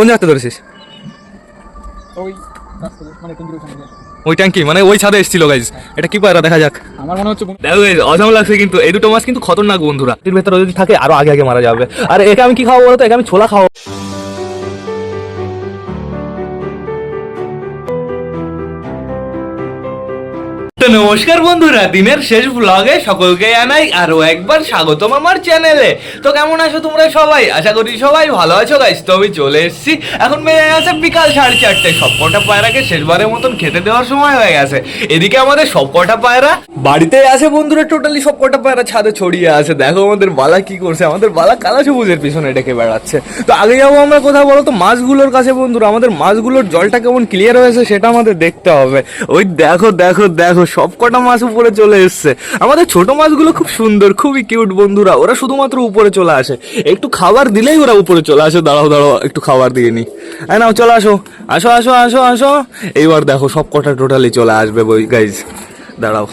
কোন জায়গাতে ধরেছিস? ওই মানে। ওই ট্যাঙ্কি মানে ওই ছাদে এসেছিল গাইজ এটা কি পায়রা দেখা যাক। আমার মনে হচ্ছে দেখো গাইজ অসম লাগছে কিন্তু। এই দুটো মাছ কিন্তু খতরনাক বন্ধুরা। এর ভেতরে যদি থাকে আরও আগে আগে মারা যাবে। আর একে আমি কি খাব বলতো? একে আমি ছোলা খাব। নমস্কার বন্ধুরা, দিনের শেষ ব্লগে সকলকে জানাই আরও একবার স্বাগতম আমার চ্যানেলে তো কেমন আছো তোমরা সবাই? আশা করি সবাই ভালো আছো গাইস তো আমি চলে এসেছি। এখন বেজে গেছে বিকাল সাড়ে চারটে। সব কটা পায়রাকে শেষবারের মতন খেতে দেওয়ার সময় হয়ে গেছে। এদিকে আমাদের সব কটা পায়রা। বাড়িতে আছে বন্ধুরা টোটালি সব কটা পায়রা ছাদে ছড়িয়ে আছে। দেখো আমাদের বালা কি করছে। আমাদের বালা কালা সবুজের পিছনে ডেকে বেড়াচ্ছে। তো আগে যাব আমরা কোথাও বলো তো? মাছগুলোর কাছে বন্ধুরা, আমাদের মাছগুলোর জলটা কেমন ক্লিয়ার হয়েছে সেটা আমাদের দেখতে হবে। ওই দেখো দেখো দেখো সব কটা মাছ উপরে চলে এসছে। আমাদের ছোট মাছগুলো খুব সুন্দর, খুবই কিউট বন্ধুরা। ওরা শুধুমাত্র উপরে চলে আসে। একটু খাবার দিলেই ওরা উপরে চলে আসে। দাঁড়াও দাঁড়াও, একটু খাবার দিয়ে নি। হ্যাঁ নাও, চলে আসো। আসো আসো আসো আসো। এইবার দেখো সব কটা টোটালি চলে আসবে বই গাইজ দাঁড়াও।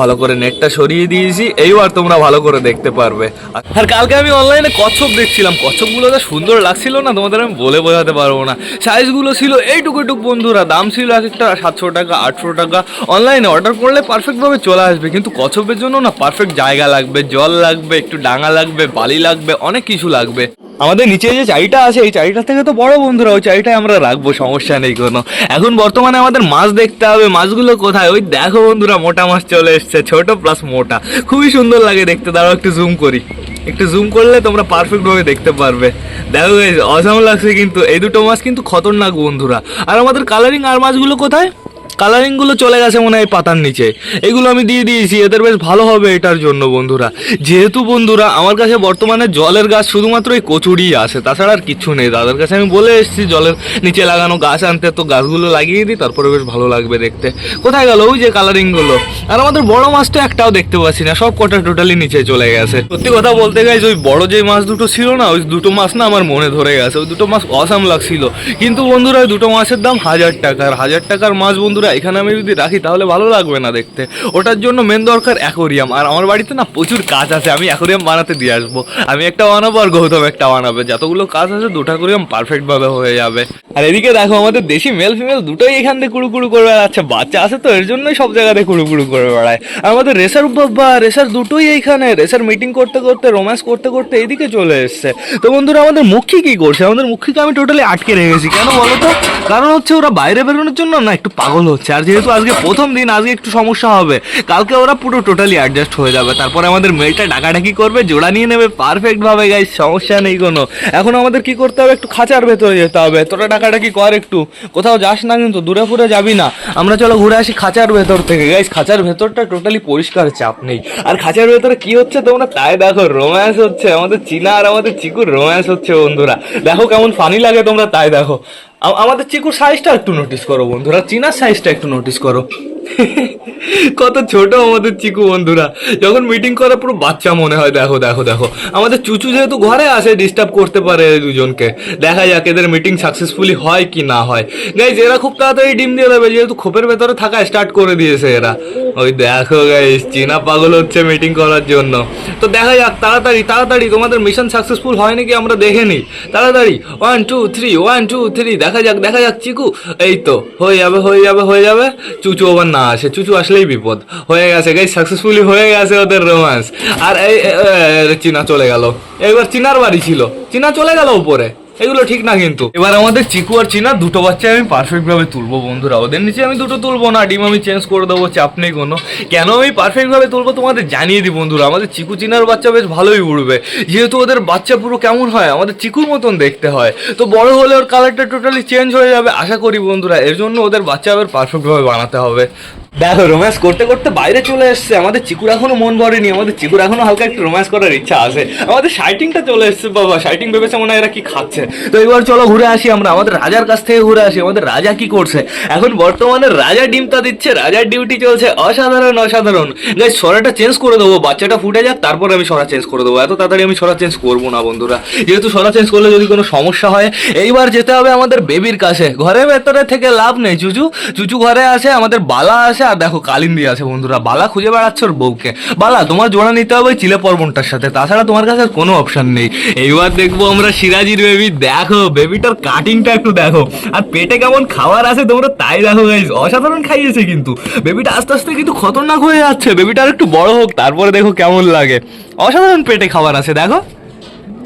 ভালো করে নেটটা সরিয়ে দিয়েছি, এইবার তোমরা ভালো করে দেখতে পারবে। আর কালকে আমি অনলাইনে কচ্ছপ দেখছিলাম। কচ্ছপগুলো যা সুন্দর লাগছিল না, তোমাদের আমি বলে বোঝাতে পারব না। সাইজগুলো ছিল এইটুকু এইটুকু বন্ধুরা, দাম ছিল এক একটা সাতশো টাকা, আটশো টাকা। অনলাইনে অর্ডার করলে পারফেক্টভাবে চলে আসবে, কিন্তু কচ্ছপের জন্য না পারফেক্ট জায়গা লাগবে, জল লাগবে, একটু ডাঙা লাগবে, বালি লাগবে, অনেক কিছু লাগবে। আমাদের নিচে যে চাইটা আছে, এই চাইটা থেকে তো বড় বন্ধুরা, ওই চাইটাই আমরা রাখব, সমস্যা নেই কোনো। এখন বর্তমানে আমাদের মাছ দেখতে হবে, মাছগুলো কোথায়? ওই দেখো বন্ধুরা, মোটা মাছ চলে এসছে, ছোট প্লাস মোটা। খুবই সুন্দর লাগে দেখতে, দাঁড়াও একটু জুম করি। একটু জুম করলে তোমরা পারফেক্টভাবে দেখতে পারবে। দেখো অসাম লাগছে কিন্তু। এই দুটো মাছ কিন্তু খতরনাক বন্ধুরা। আর আমাদের কালারিং আর মাছগুলো কোথায়? কালারিংগুলো চলে গেছে মনে হয় পাতার নিচে। এগুলো আমি দিয়ে দিয়েছি, এদের বেশ ভালো হবে এটার জন্য বন্ধুরা। যেহেতু বন্ধুরা, আমার কাছে বর্তমানে জলের গাছ শুধুমাত্র এই কচুরিই আছে, তাছাড়া আর কিচ্ছু নেই। দাদার কাছে আমি বলে এসেছি, জলের নিচে লাগানো গাছ আনতে, তো গাছগুলো লাগিয়ে দিই, তারপরে বেশ ভালো লাগবে দেখতে। কোথায় গেল ওই যে কালারিংগুলো আর আমাদের বড় মাছ তো একটাও দেখতে পাচ্ছি না, সব কটা টোটালি নিচে চলে গেছে। সত্যি কথা বলতে গেছে ওই বড় যে মাছ দুটো ছিল না, ওই দুটো মাছ না আমার মনে ধরে গেছে, ওই দুটো মাছ অসাম লাগছিল। কিন্তু বন্ধুরা, ওই দুটো মাছের দাম হাজার টাকা আর হাজার টাকার মাছ বন্ধুরা এখানে আমি যদি রাখি, তাহলে ভালো লাগবে না দেখতে। ওটার জন্য মেন দরকার অ্যাকোরিয়াম আর আমার বাড়িতে না প্রচুর কাজ আছে, আমি অ্যাকোরিয়াম বানাতে দিয়ে আসব। আমি একটা বানাবো আর গৌতম একটা বানাবে। যতগুলো কাজ আছে, দুটো অ্যাকোরিয়াম পারফেক্ট ভাবে হয়ে যাবে। আর এদিকে দেখো, আমাদের দেশি মেল ফিমেল দুটোই এখান থেকে কুড়ু কুড়ু করে বেড়াচ্ছে। বাচ্চা আছে তো, এর জন্যই সব জায়গাতে কুড়ু কুড়ু করে বেড়ায়। আমাদের রেসার বাবা রেসার দুটোই এইখানে। রেসার মিটিং করতে করতে রোম্যান্স করতে করতে এইদিকে চলে এসছে। তো বন্ধুরা, আমাদের মুখী কি করছে? আমাদের মুখীকে আমি টোটালি আটকে রেখেছি। কেন বলো তো? কারণ হচ্ছে ওরা বাইরে বেরোনোর জন্য না একটু পাগল হচ্ছে আর যেহেতু আজকে প্রথম দিন, আজকে একটু সমস্যা হবে। কালকে ওরা পুরো টোটালি অ্যাডজাস্ট হয়ে যাবে। তারপরে আমাদের মেলটা ডাকাডাকি করবে, জোড়া নিয়ে নেবে। পারফেক্ট ভাবে গাইস সমস্যা নেই কোনো। এখন আমাদের কি করতে হবে? একটু খাঁচার ভেতরে যেতে হবে। তোরা ডাকাডাকি কর একটু। কোথাও যাস না কিন্তু, দূরে ফুরে যাবি না। আমরা চলো ঘুরে আসি খাঁচার ভেতর থেকে। গাইস খাঁচার ভেতরটা টোটালি পরিষ্কার, চাপ নেই। আর খাঁচার ভেতরে কি হচ্ছে তোমরা? তাই দেখো রোম্যান্স হচ্ছে। আমাদের চীনা আর আমাদের চিকুর রোম্যান্স হচ্ছে, বন্ধুরা। দেখো কেমন ফানি লাগে তোমরা, তাই দেখো। আমাদের চিকুর সাইজটা একটু নোটিস করো বন্ধুরা, চীনার সাইজটা একটু নোটিস করো। কত ছোট আমাদের চিকু বন্ধুরা। যখন মিটিং করে পুরো বাচ্চা মনে হয়, দেখো দেখো দেখো। আমাদের চুচু যেহেতু ঘরে আসে ডিস্টার্ব করতে পারে দুজনকে। দেখা যাক এদের মিটিং সাকসেসফুলি হয় কি না হয়। গাইজ এরা খুব তাড়াতাড়ি ডিম দিয়ে দেবে, যেহেতু খোপের ভেতরে থাকা স্টার্ট করে দিয়েছে এরা। ওই দেখো গাইজ চীনা পাগল হচ্ছে মিটিং করার জন্য। তো দেখা যাক, তাড়াতাড়ি তাড়াতাড়ি তোমাদের মিশন সাকসেসফুল হয় নাকি আমরা দেখে নিই। তাড়াতাড়ি one two three one two three দেখা যাক, দেখা যাক, চিকু। এই তো, হয়ে যাবে হয়ে যাবে হয়ে যাবে। চুচু আবার না আসে, চুচু আসলেই বিপদ। হয়ে গেছে গাই সাকসেসফুলি হয়ে গেছে ওদের রোমান্স আর এই চীনা চলে গেল। এবার চীনার বাড়ি ছিল। চীনা চলে গেল উপরে। এগুলো ঠিক না কিন্তু। এবার আমাদের চিকু আর চিনা, দুটো বাচ্চা আমি পারফেক্ট ভাবে তুলবো বন্ধুরা। ওদের নিচে আমি দুটো তুলবো না, ডিম আমি চেঞ্জ করে দেবো, চাপ নেই কোনো। কেন আমি পারফেক্ট ভাবে তুলবো তোমাদের জানিয়ে দিই বন্ধুরা। আমাদের চিকু চিনার বাচ্চা বেশ ভালোই উড়বে। যেহেতু ওদের বাচ্চা পুরো কেমন হয়, আমাদের চিকুর মতন দেখতে হয়। তো বড় হলে ওর কালারটা টোটালি চেঞ্জ হয়ে যাবে, আশা করি বন্ধুরা। এর জন্য ওদের বাচ্চা আবার পারফেক্ট ভাবে বানাতে হবে। দেখো রোম্যান্স করতে করতে বাইরে চলে এসছে। আমাদের চিকুর এখনও মন ভরেনি। আমাদের চিকুর এখনও হালকা একটু রোম্যান্স করার ইচ্ছা আছে। আমাদের শাইটিংটা চলে এসছে, বাবা। শাইটিং ভেবেছে মনে হয় এরা কি খাচ্ছে। তো এবার চলো ঘুরে আসি আমরা। আমাদের রাজার কাছ থেকে ঘুরে আসি। আমাদের রাজা কি করছে? এখন বর্তমানে রাজা ডিমটা দিচ্ছে। রাজার ডিউটি চলছে অসাধারণ অসাধারণ। গাই সরাটা চেঞ্জ করে দেবো। বাচ্চাটা ফুটে যাক, তারপরে আমি সরা চেঞ্জ করে দেবো। এত তাড়াতাড়ি আমি সরা চেঞ্জ করব না, বন্ধুরা। যেহেতু সরা চেঞ্জ করলে যদি কোনো সমস্যা হয়, এইবার যেতে হবে আমাদের বেবির কাছে। ঘরের ভেতরে থেকে লাভ নেই চুচু চুচু ঘরে আছে আমাদের বালা আছে আর দেখো কালিন্দি আছে বন্ধুরা, বালা খুঁজে বেড়াচ্ছে ওর বউকে। বালা, তোমার জোড়া নিতে হবে চিলে পর্বনটার সাথে, তাছাড়া তোমার কাছে কোনো অপশন নেই। এইবার দেখব আমরা সিরাজির বেবি দেখো বেবিটার কাটিংটা একটু দেখো। আর পেটে কেমন খাবার আছে তোমরা তাই দেখো গাইজ অসাধারণ খাইয়েছে কিন্তু। বেবিটা আস্তে আস্তে কিন্তু খতরনাক হয়ে যাচ্ছে বেবিটা আর একটু বড় হোক, তারপরে দেখো কেমন লাগে। অসাধারণ পেটে খাবার আছে, দেখো।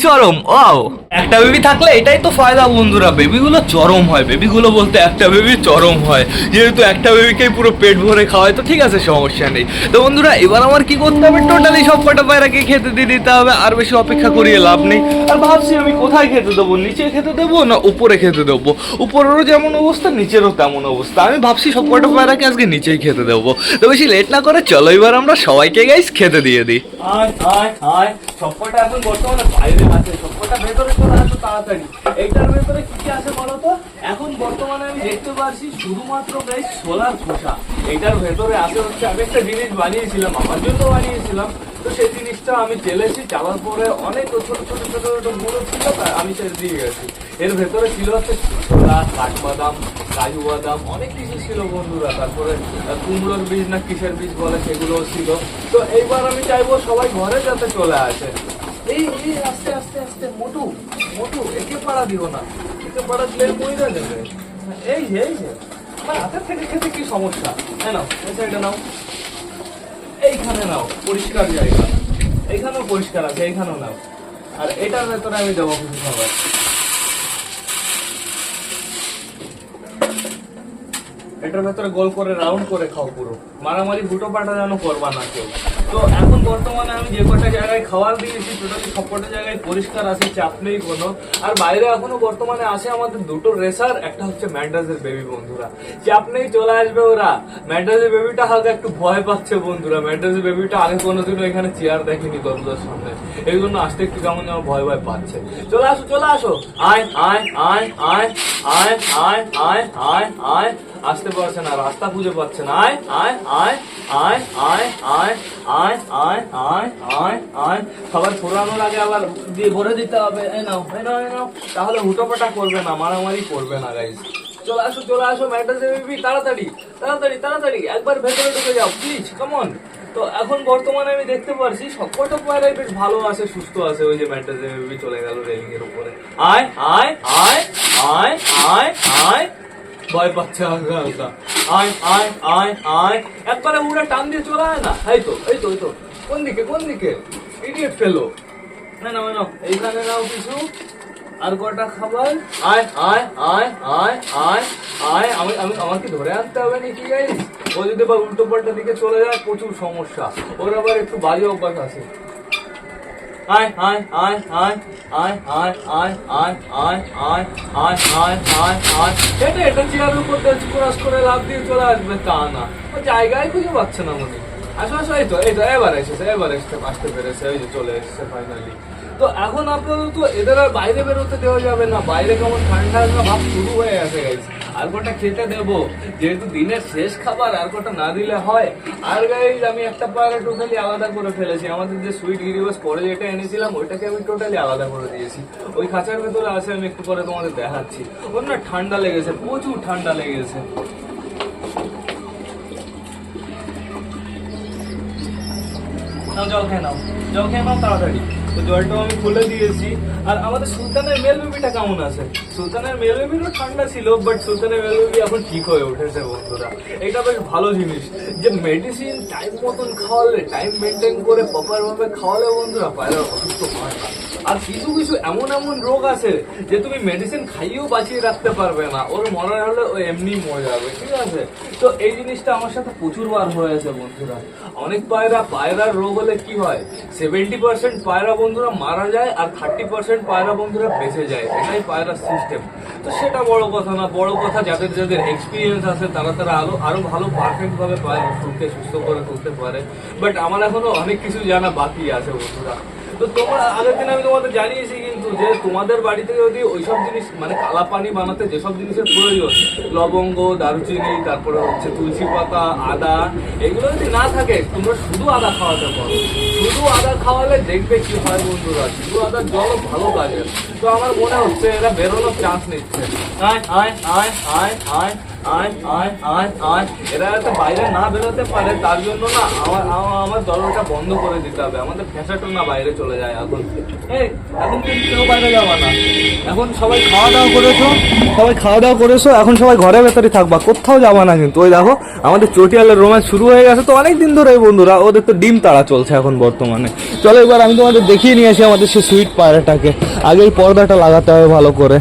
চরম, ওয়াও। একটা বেবি থাকলে এটাই তো ফায়দা বন্ধুরা, বেবিগুলো চরম হয়। বেবিগুলো বলতে একটা বেবি চরম হয়। যেহেতু একটা বেবিকেই পুরো পেট ভরে খাওয়ায়, তো ঠিক আছে, সমস্যা নেই। তো বন্ধুরা, এবার আমার কি করতে হবে? টোটালি সব কটা পায়রাকে খেতে দিয়ে দিতে হবে। আর বেশি অপেক্ষা করিয়ে লাভ নেই। আর ভাবছি আমি কোথায় খেতে দেবো? নিচে খেতে দেবো না উপরে খেতে দেবো? উপরেরও যেমন অবস্থা, নিচেরও তেমন অবস্থা। আমি ভাবছি সব কটা পায়রাকে আজকে নিচেই খেতে দেবো। তো বেশি লেট না করে চলো এবার আমরা সবাইকে গাইস খেতে দিয়ে দিই। আয় আয় আয় সবকটা এখন বর্তমানে বাইরে আছে সবকটা ভেতরে চলে আসো তাড়াতাড়ি। এইটার ভেতরে কি কি আছে বলো তো? এখন বর্তমানে আমি দেখতে পাচ্ছি শুধুমাত্র গাইস সোলার খোসা। এইটার ভেতরে আছে হচ্ছে আমি একটা জিনিস বানিয়েছিলাম, আমার জন্য বানিয়েছিলাম। তো সেই জিনিসটা আমি চেলেছি, চালার পরে অনেক ছোট ছোট ছোট ছোট গুঁড়ো ছিল আমি সে দিয়ে গেছি। এর ভেতরে ছিল হচ্ছে ছোলা কাঠবাদাম, কাজু বাদাম, অনেক কিছু ছিল বন্ধুরা। তারপরে কুমড়োর বীজ না কিসের বীজ বলে সেগুলোও ছিল। তো এইবার আমি চাইব সবাই ঘরে যাতে চলে আসে। এই এই, আস্তে আস্তে আস্তে, মোটু মোটু, একে পাড়া দিও না। একে পাড়া দিলে মইরা যাবে। এই যে এই যে থেকে খেতে কি সমস্যা? হ্যাঁ নাও, এই সাইডে নাও। এইখানে নাও, পরিষ্কার জায়গা। এইখানেও পরিষ্কার আছে, এইখানেও নাও। আর এটার ভেতরে আমি দেবো কিছু খাবার। এটার ভেতরে গোল করে রাউন্ড করে খাও পুরো। মারামারি দুটো পাটা যেন করবা না কেউ। তো এখন বর্তমানে আমি যে কটা জায়গায় খাবার দিয়েছি, টোটালি সব কটা জায়গায় পরিষ্কার আছে, চাপ নেই কোনো। আর বাইরে এখনও বর্তমানে আছে আমাদের দুটো রেসার, একটা হচ্ছে ম্যান্ডাসের বেবি বন্ধুরা। চাপ নেই, চলে আসবে ওরা। ম্যান্ডাসের বেবিটা হালকা একটু ভয় পাচ্ছে বন্ধুরা। ম্যান্ডাসের বেবিটা আগে কোনোদিনও এখানে চেয়ার দেখেনি দরজার সামনে। এই জন্য আসতে একটু কেমন যেন ভয় ভয় পাচ্ছে। চলে আসো চলে আসো। আয় আয় আয় আয় আয় আয় আয় আয় আয়। আসতে পারছে না রাস্তা খুঁজে পাচ্ছে না আয় আয় আয় আয় আয় আয় আয় আয় আয় আয় আয় খাবার ফোরানোর আগে আবার দিয়ে ভরে দিতে হবে এই নাও এই নাও এই নাও তাহলে হুটোপাটা করবে না মারামারি করবে না গাইস চলে আসো চলে আসো ম্যাটার বেবি তাড়াতাড়ি তাড়াতাড়ি তাড়াতাড়ি একবার ভেতরে ঢুকে যাও প্লিজ কেমন তো এখন বর্তমানে আমি দেখতে পারছি সবকটা পায়রাই বেশ ভালো আছে সুস্থ আছে ওই যে ম্যাটার বেবি চলে গেল রেলিং এর উপরে আয় আয় আয় আয় আয় আয় ভয় পাচ্ছে আয় আয় আয় আয়। একবারে উড়ে টান দিয়ে চলে আয় না। এই তো এই তো এই তো। কোন দিকে কোন দিকে? ইডিয়েট ফেলো না না না এইখানে নাও কিছু। আর কটা খাবার? আয় আয় আয় আয় আয় আয়। আমি আমি, আমাকে ধরে আনতে হবে নাকি গাইস ও যদি বা উল্টো পাল্টা দিকে চলে যায়, প্রচুর সমস্যা। ওর আবার একটু বাজে অভ্যাস আছে। আয় আয় আয় আয় আয় আয় আয় আয় আয় আয় আয় আয় আয় আয় এটা এটা চেয়ারের উপর ক্রস করে লাভ দিয়ে চলে আসবে তা না ও জায়গায় খুঁজে পাচ্ছে না মনে আসো আসো এই তো এই তো এবার এসেছে এবার এসেছে আসতে পেরেছে ওই যে চলে এসেছে ফাইনালি তো এখন আপাতত এদের আর বাইরে বেরোতে দেওয়া যাবে না। বাইরে কেমন ঠান্ডা ভাব শুরু হয়ে গেছে গাইছে আর কটা খেতে দেবো? যেহেতু দিনের শেষ খাবার, আর কটা না দিলে হয়। আর গাইজ আমি একটা পায়রা টোটালি আলাদা করে ফেলেছি। আমাদের যে সুইট গিরিবাস পরে যেটা এনেছিলাম, ওইটাকে আমি টোটালি আলাদা করে দিয়েছি। ওই খাঁচার ভেতরে আছে, আমি একটু পরে তোমাদের দেখাচ্ছি। ওর না ঠান্ডা লেগেছে, প্রচুর ঠান্ডা লেগেছে। জল খেয়ে নাও। জল খেয়ে নাও, তাড়াতাড়ি। তো জলটাও আমি খুলে দিয়েছি। আর আমাদের সুলতানের মেলবেবিটা কেমন আছে? সুলতানের মেলবেবিরও ঠান্ডা ছিল বাট সুলতানের মেলবেবি এখন ঠিক হয়ে উঠেছে বন্ধুরা। এটা বেশ ভালো জিনিস যে মেডিসিন টাইম মতন খাওয়ালে টাইম মেনটেন করে প্রপারভাবে খাওয়ালে বন্ধুরা পায়রা অসুস্থ হয় না। আর কিছু কিছু এমন এমন রোগ আছে যে তুমি মেডিসিন খাইয়েও বাঁচিয়ে রাখতে পারবে না। ওর মরার হলে ও এমনি মরে যাবে, ঠিক আছে? তো এই জিনিসটা আমার সাথে প্রচুর বার হয়েছে, বন্ধুরা। অনেক পায়রা, পায়রার রোগ হলে কি হয়? সেভেন্টি পার্সেন্ট পায়রা বন্ধুরা মারা যায় আর থার্টি পার্সেন্ট পায়রা বন্ধুরা বেঁচে যায়। এটাই পায়রার সিস্টেম তো সেটা বড় কথা না, বড় কথা যাদের যাদের এক্সপিরিয়েন্স আছে, তারা তারা আরও আরও ভালো পারফেক্ট ভাবে পায়রা সুস্থ করে তুলতে পারে। বাট আমার এখনও অনেক কিছু জানা বাকি আছে, বন্ধুরা। তো তোমরা, আগের দিন আমি তোমাদের জানিয়েছি কিন্তু যে তোমাদের বাড়িতে যদি ওইসব জিনিস মানে কালা বানাতে যেসব জিনিসের প্রয়োজন, লবঙ্গ, দারুচিনি, তারপরে হচ্ছে তুলসী পাতা, আদা, এগুলো যদি না থাকে, তোমরা শুধু আদা খাওয়াতে পারো। শুধু আদা খাওয়ালে দেখবে কি হয় বন্ধুরা, শুধু আদার জলও ভালো কাজের তো আমার মনে হচ্ছে এরা বেরোনোর চান্স নিচ্ছে। আয় আয় আয় আয় আয়। আয় আয় আয় আয়। এরা যাতে বাইরে না বেরোতে পারে, তার জন্য না আমার, আমার- দরজাটা বন্ধ করে দিতে হবে। আমাদের ফ্যাসাটা না বাইরে চলে যায় এখন। এই, এখন কেউ বাইরে যাবা না। এখন সবাই খাওয়া দাওয়া করেছ? সবাই খাওয়া দাওয়া করেছ? এখন সবাই ঘরের ভেতরে থাকবা। কোথাও যাবা না কিন্তু। ওই দেখো, আমাদের চটিয়ালের রোমান্স শুরু হয়ে গেছে তো অনেক দিন ধরে বন্ধুরা। ওদের তো ডিম তাড়া চলছে এখন বর্তমানে। চলো এবার আমি তোমাদের দেখিয়ে নিয়ে আসি আমাদের সেই সুইট পায়রাটাকে। আগে এই পর্দাটা লাগাতে হবে ভালো করে।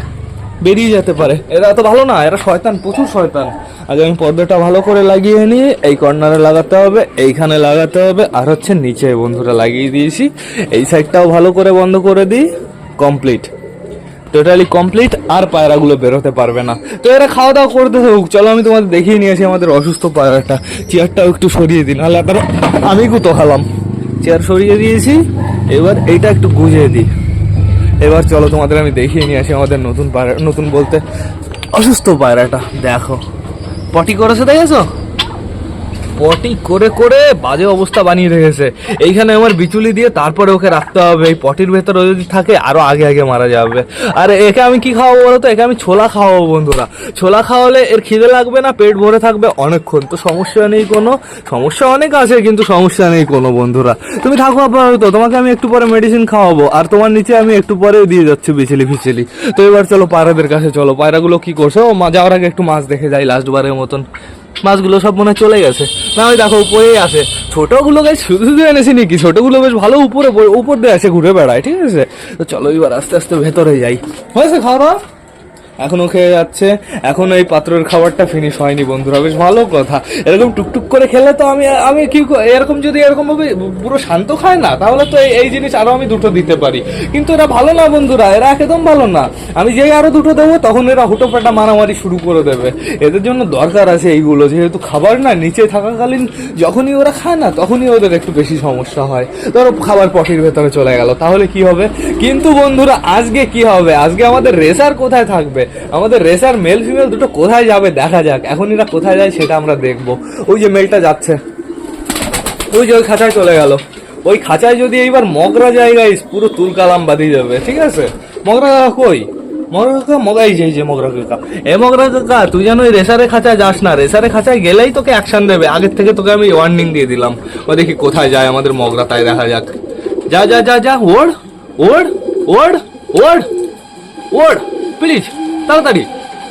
বেরিয়ে যেতে পারে। এরা তো ভালো না, এরা শয়তান, প্রচুর শয়তান। আগে আমি পর্দাটা ভালো করে লাগিয়ে নিয়ে এই কর্নারে লাগাতে হবে, এইখানে লাগাতে হবে, আর হচ্ছে নিচে বন্ধুরা লাগিয়ে দিয়েছি। এই সাইডটাও ভালো করে বন্ধ করে দিই কমপ্লিট টোটালি কমপ্লিট আর পায়রাগুলো বেরোতে পারবে না। তো এরা খাওয়া দাওয়া করতে থাকুক, চলো আমি তোমাদের দেখিয়ে নিয়ে আসি আমাদের অসুস্থ পায়রাটা। চেয়ারটাও একটু সরিয়ে দিই, নাহলে আমি গুতো খালাম। চেয়ার সরিয়ে দিয়েছি, এবার এইটা একটু গুজিয়ে দিই। এবার চলো তোমাদের আমি দেখিয়ে নিয়ে আসি আমাদের নতুন পায়রা নতুন বলতে অসুস্থ পায়রাটা। দেখো। পটি করেছে দেখেছ পটি করে করে বাজে অবস্থা বানিয়ে রেখেছে। এইখানে আমার বিচুলি দিয়ে তারপরে ওকে রাখতে হবে। এই পটির ভেতরে যদি থাকে, আরও আগে আগে মারা যাবে। আর, একে আমি কি খাওয়াবো বলো তো একে আমি ছোলা খাওয়াবো বন্ধুরা। ছোলা খাওয়ালে এর খিদে লাগবে না, পেট ভরে থাকবে অনেকক্ষণ। তো সমস্যা নেই কোনো, সমস্যা অনেক আছে, কিন্তু সমস্যা নেই কোনো বন্ধুরা। তুমি থাকো আপনার আপাতত, তোমাকে আমি একটু পরে মেডিসিন খাওয়াবো। আর তোমার নিচে আমি একটু পরে দিয়ে যাচ্ছি বিচলি ফিচলি। তো এবার চলো পায়রাদের কাছে চলো। পায়রাগুলো কি করছে? ও মা, যাওয়ার আগে একটু মাছ দেখে যাই লাস্ট বারের মতন। মাছগুলো সব মনে চলে গেছে। না, ওই দেখো, উপরেই আছে। ছোটোগুলো গাছ শুধু শুধু এনেছি নাকি? ছোটগুলো বেশ ভালো উপরে, উপর দিয়ে আছে, ঘুরে বেড়ায়, ঠিক আছে? তো চলো এবার আস্তে আস্তে ভেতরে যাই। হয়েছে খাওয়া দাওয়া? এখনও খেয়ে যাচ্ছে। এখন এই পাত্রের খাবারটা ফিনিশ হয়নি বন্ধুরা। বেশ ভালো কথা। এরকম টুকটুক করে খেলে তো আমি আমি কি এরকম যদি এরকম ভাবে পুরো শান্ত খায় না, তাহলে তো এই- এই জিনিস আরও আমি দুটো দিতে পারি। কিন্তু এরা ভালো না বন্ধুরা, এরা একদম ভালো না। আমি যেই আরও দুটো দেবো, তখন এরা হুটোপাটা মারামারি শুরু করে দেবে। এদের জন্য দরকার আছে এইগুলো। যেহেতু খাবার না, নিচে থাকাকালীন যখনই ওরা খায় না, তখনই ওদের একটু বেশি সমস্যা হয়। ধরো, খাবার পটির ভেতরে চলে গেল। তাহলে কি হবে? কিন্তু বন্ধুরা, আজকে কি হবে? আজকে আমাদের রেসার কোথায় থাকবে? আমাদের রেসার মেল ফিমেল দুটো কোথায় যাবে দেখা যাক। এখন এরা কোথায় যায় সেটা আমরা দেখব। ওই যে মেলটা যাচ্ছে। ওই যে ওই খাঁচায় চলে গেল। ওই খাঁচায় যদি এইবার মগরা জায়গায় পুরো তুলকালাম বাঁধিয়ে যাবে ঠিক আছে? মগরা কই? মগরা কাকা মগাই যাই যে মগরা কাকা। এ মগরা কাকা, তুই যেন ওই রেসারে খাঁচায় যাস না। রেসারে খাঁচায় গেলেই তোকে অ্যাকশন দেবে। আগের থেকে তোকে আমি ওয়ার্নিং দিয়ে দিলাম। ও দেখি কোথায় যায় আমাদের মগরা, তাই দেখা যাক। যা যা যা যা, ওড় ওড় ওড় ওড় ওড় প্লিজ তাড়াতাড়ি।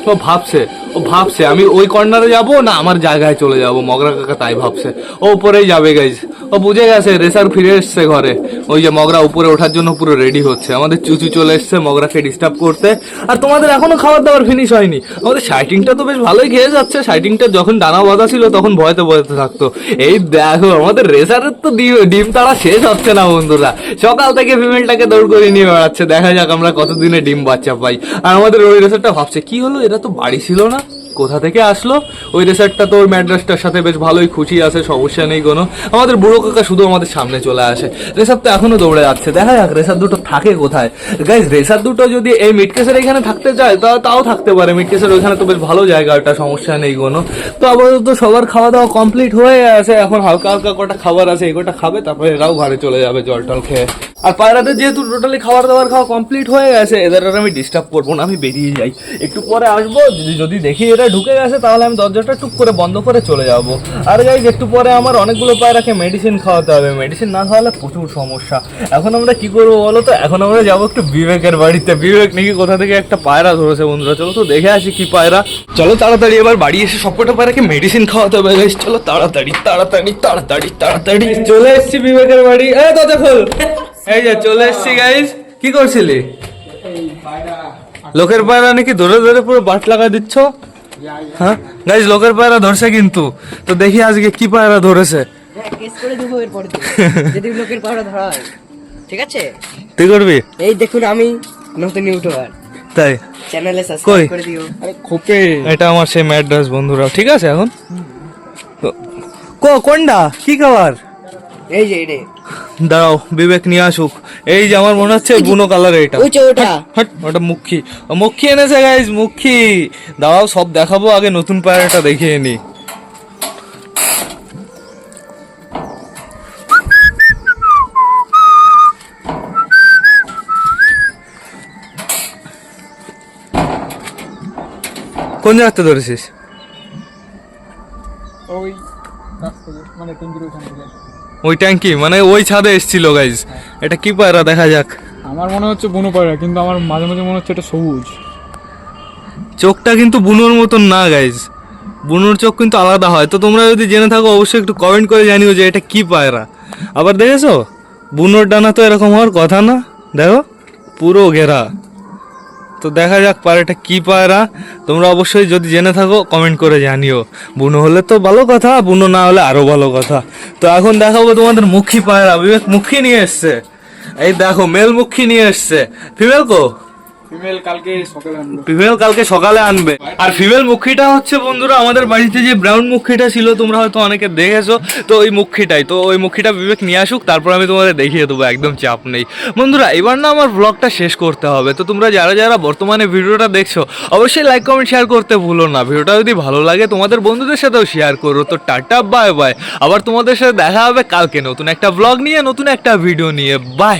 ও ভাবছে ও ভাবছে, আমি ওই কর্নারে যাব না, আমার জায়গায় চলে যাব, মগরা কাকা তাই ভাবছে। ও উপরেই যাবে গাইজ ও বুঝে গেছে, রেসার ফিরে এসছে ঘরে। ওই যে মগরা উপরে ওঠার জন্য পুরো রেডি হচ্ছে। আমাদের চুচু চলে এসছে মগরাকে ডিস্টার্ব করতে। আর তোমাদের এখনও খাবার দাবার ফিনিশ হয়নি। আমাদের সাইটিংটা তো বেশ ভালোই খেয়ে যাচ্ছে। সাইটিংটা যখন ডানা বাঁধা ছিল, তখন ভয়তে ভয়তে থাকতো। এই দেখো, আমাদের রেসারের তো ডিম- তারা শেষ হচ্ছে না, বন্ধুরা। সকাল থেকে ফিমেলটাকে দৌড় করে নিয়ে বেড়াচ্ছে। দেখা যাক আমরা কতদিনে ডিম বাচ্চা পাই। আর আমাদের ওই রেসারটা ভাবছে, কি হলো? এরা তো বাড়ি ছিল না? কোথা থেকে আসলো? ওই রেসারটা তো ওর ম্যাড্রাসটার সাথে বেশ ভালোই খুশি আছে, সমস্যা নেই কোনো। আমাদের বুড়ো কাকা শুধু আমাদের সামনে চলে আসে। রেসার তো এখনও দৌড়ে যাচ্ছে। দেখা যাক রেসার দুটো থাকে কোথায়? গাইজ রেসার দুটো যদি এই মিটকেসের এখানে থাকতে চায়, তা তাও থাকতে পারে। মিটকেসের ওইখানে তো বেশ ভালো জায়গা ওটা সমস্যা নেই কোনো। তো আপাতত সবার খাওয়া দাওয়া কমপ্লিট হয়ে আছে। এখন হালকা হালকা কটা খাবার আছে, এই কটা খাবে, তারপরে এরাও ঘরে চলে যাবে জল টল খেয়ে। আর পায়রাদের যেহেতু টোটালি খাবার দাবার খাওয়া কমপ্লিট হয়ে গেছে, এদের আর আমি ডিস্টার্ব করব না, আমি বেরিয়ে যাই। একটু পরে আসব যদি দেখি এরা ঢুকে গেছে তাহলে আমি দরজাটা টুক করে বন্ধ করে চলে যাব। আর গাইজ একটু পরে আমার অনেকগুলো পায়রাকে মেডিসিন খাওয়াতে হবে। মেডিসিন না খাওয়ালে প্রচুর সমস্যা। এখন আমরা কি করব বলো তো? এখন আমরা যাব একটু বিবেকের বাড়িতে। বিবেক নাকি কোথা থেকে একটা পায়রা ধরেছে বন্ধুরা? চলো তো দেখে আসি কি পায়রা। চলো তাড়াতাড়ি এবার বাড়ি এসে সবকটা পায়রাকে মেডিসিন খাওয়াতে হবে গাইজ চলো তাড়াতাড়ি তাড়াতাড়ি তাড়াতাড়ি তাড়াতাড়ি। চলে এসেছি বিবেকের বাড়ি। এ দরজা খোল। এই যে চলে এসেছি গাইজ কি করছিলি? লোকের পায়রা নাকি ধরে ধরে পুরো বাট লাগা দিচ্ছ? হ্যাঁ? গাইজ লোকের পায়রা ধরছে কিন্তু। তো দেখি আজকে কি পায়রা ধরেছে। হ্যাঁ কেস করে দেবো এরপরে তো। যদি লোকের পাওয়া ধরা হয়। ঠিক আছে? তুই করবি? এই দেখুন আমি নতুন ইউটিউবার। তাই? চ্যানেলে? সাবস্ক্রাইব করে দিও। আরে খোপে এটা আমার সেই ম্যাড্রাস বন্ধুরা। ঠিক আছে এখন? তো- কো কোনটা? কি খাবার? এই যে রে দাঁড়াও বিবেক নিয়ে আসুক। এই যে আমার মনে হচ্ছে বুনো কালার এটা। ওটা। ওটা মুখী। মুখী এনেছে গাইজ মুখী। দাঁড়াও সব দেখাবো আগে নতুন পায়রাটা দেখিয়ে নি। কোন জায়গাতে ধরেছিস? ওই রাস্তা মানে থেকে। আসে। ওই ট্যাঙ্কি মানে ওই ছাদে এসেছিল গাইজ এটা কি পায়রা? দেখা যাক। আমার মনে হচ্ছে বুনো পায়রা কিন্তু আমার মাঝে মাঝে মনে হচ্ছে এটা সবুজ। চোখটা কিন্তু বুনোর মতন না গাইজ বুনোর চোখ কিন্তু আলাদা হয়। তো তোমরা যদি জেনে থাকো অবশ্যই একটু কমেন্ট করে জানিও যে এটা কি পায়রা। আবার দেখেছ? বুনোর ডানা তো এরকম হওয়ার কথা না? দেখো পুরো ঘেরা। তো দেখা যাক পায়রাটা কি পায়রা তোমরা অবশ্যই যদি জেনে থাকো কমেন্ট করে জানিও। বুনো হলে তো ভালো কথা, বুনো না হলে আরও ভালো কথা। তো এখন দেখাবো তোমাদের মুখী পায়রা, বিবেক মুখী নিয়ে এসছে। এই দেখো মেল মুখী নিয়ে এসছে। ফিমেল কো? ফিমেল কালকে সকালে আনব। আর ফিমেল মুখিটা হচ্ছে বন্ধুরা, আমাদের বাড়িতে যে ব্রাউন মুখিটা ছিল, তোমরা হয়তো অনেকে দেখেছ, তো ওই মুখিটাই তো ওই মুখিটা বিবেক নিয়ে আসুক, তারপর আমি তোমাদের দেখিয়ে দেবো, একদম চাপ নেই। বন্ধুরা, এবার না আমার ব্লগটা শেষ করতে হবে। তো তোমরা যারা যারা বর্তমানে ভিডিওটা দেখছ, অবশ্যই লাইক কমেন্ট শেয়ার করতে ভুলো না। ভিডিওটা যদি ভালো লাগে, তোমাদের বন্ধুদের সাথেও শেয়ার করো। তো টাটা বাই বাই আবার তোমাদের সাথে দেখা হবে কালকে নতুন একটা ব্লগ নিয়ে, নতুন একটা ভিডিও নিয়ে। বাই